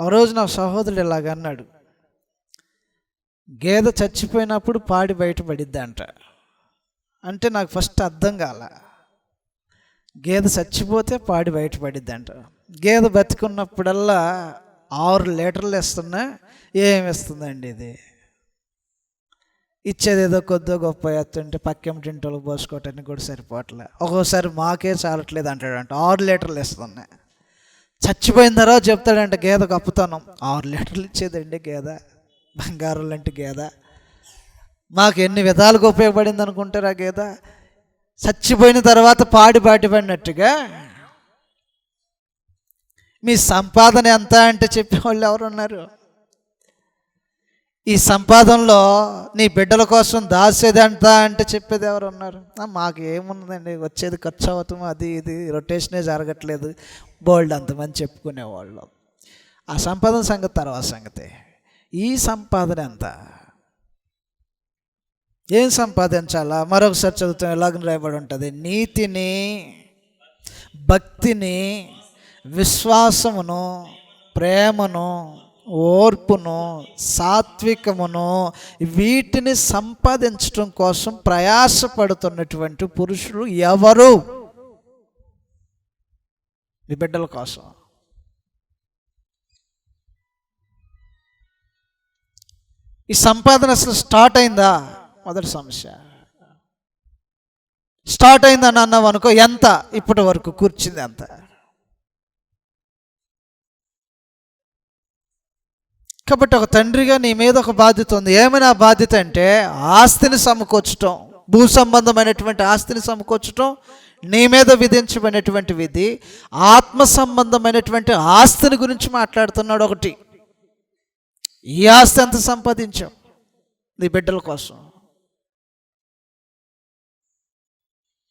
ఆ రోజు నా సహోదరుడు ఇలాగ అన్నాడు గేదె చచ్చిపోయినప్పుడు పాడి బయటపడిద్ది అంట అంటే నాకు ఫస్ట్ అర్థం కాల. గేదె చచ్చిపోతే పాడి బయటపడిద్ది అంట గేదె బతికున్నప్పుడల్లా ఆరు లీటర్లు ఇస్తున్నా ఏమి ఇస్తుందండి ఇది? ఇచ్చేది ఏదో కొద్దో గొప్ప ఎత్తుంటే పక్కెంటింటోళ్ళు పోసుకోవటానికి కూడా సరిపోవట్లే. ఒక్కోసారి మాకే చాలట్లేదు అంటాడంట. ఆరు లీటర్లు ఇస్తున్నాయి చచ్చిపోయిన తర్వాత చెప్తాడంట గేద కప్పుతాను. ఆరు లీటర్లు ఇచ్చేదండి గేద బంగారం లాంటి గేద. మాకు ఎన్ని విధాలుగా ఉపయోగపడింది అనుకుంటారు ఆ గేద? చచ్చిపోయిన తర్వాత పాడి పాటి పడినట్టుగా. మీ సంపాదన ఎంత అంటే చెప్పేవాళ్ళు ఎవరున్నారు? ఈ సంపాదనలో నీ బిడ్డల కోసం దాసేది ఎంత అంటే చెప్పేది ఎవరు ఉన్నారు మాకు ఏమున్నదండి వచ్చేది ఖర్చు అవుతాం అది ఇది రొటేషనే జరగట్లేదు బోల్డ్ అంతమంది చెప్పుకునేవాళ్ళు. ఆ సంపాదన సంగతి తర్వాత సంగతి. ఈ సంపాదన ఎంత? ఏం సంపాదించాలా? మరొకసారి చదువుతాం ఎలాగ రాయబడి ఉంటుంది నీతిని భక్తిని విశ్వాసమును ప్రేమను ఓర్పును సాత్వికమును వీటిని సంపాదించడం కోసం ప్రయాసపడుతున్నటువంటి పురుషులు ఎవరు? మీ బిడ్డల కోసం. ఈ సంపాదన అసలు స్టార్ట్ అయిందా? మొదటి సమస్య. స్టార్ట్ అయిందని అన్నావు అనుకో ఎంత? ఇప్పటి వరకు కూర్చుంది ఎంత కాబట్టి ఒక తండ్రిగా నీ మీద ఒక బాధ్యత ఉంది. ఏమైనా బాధ్యత అంటే ఆస్తిని సమకూర్చటం. భూ సంబంధమైనటువంటి ఆస్తిని సమకూర్చటం నీ మీద విధించబడినటువంటి విధి ఆత్మ సంబంధమైనటువంటి ఆస్తిని గురించి మాట్లాడుతున్నాడు ఒకటి. ఈ ఆస్తి ఎంత సంపాదించావు నీ బిడ్డల కోసం.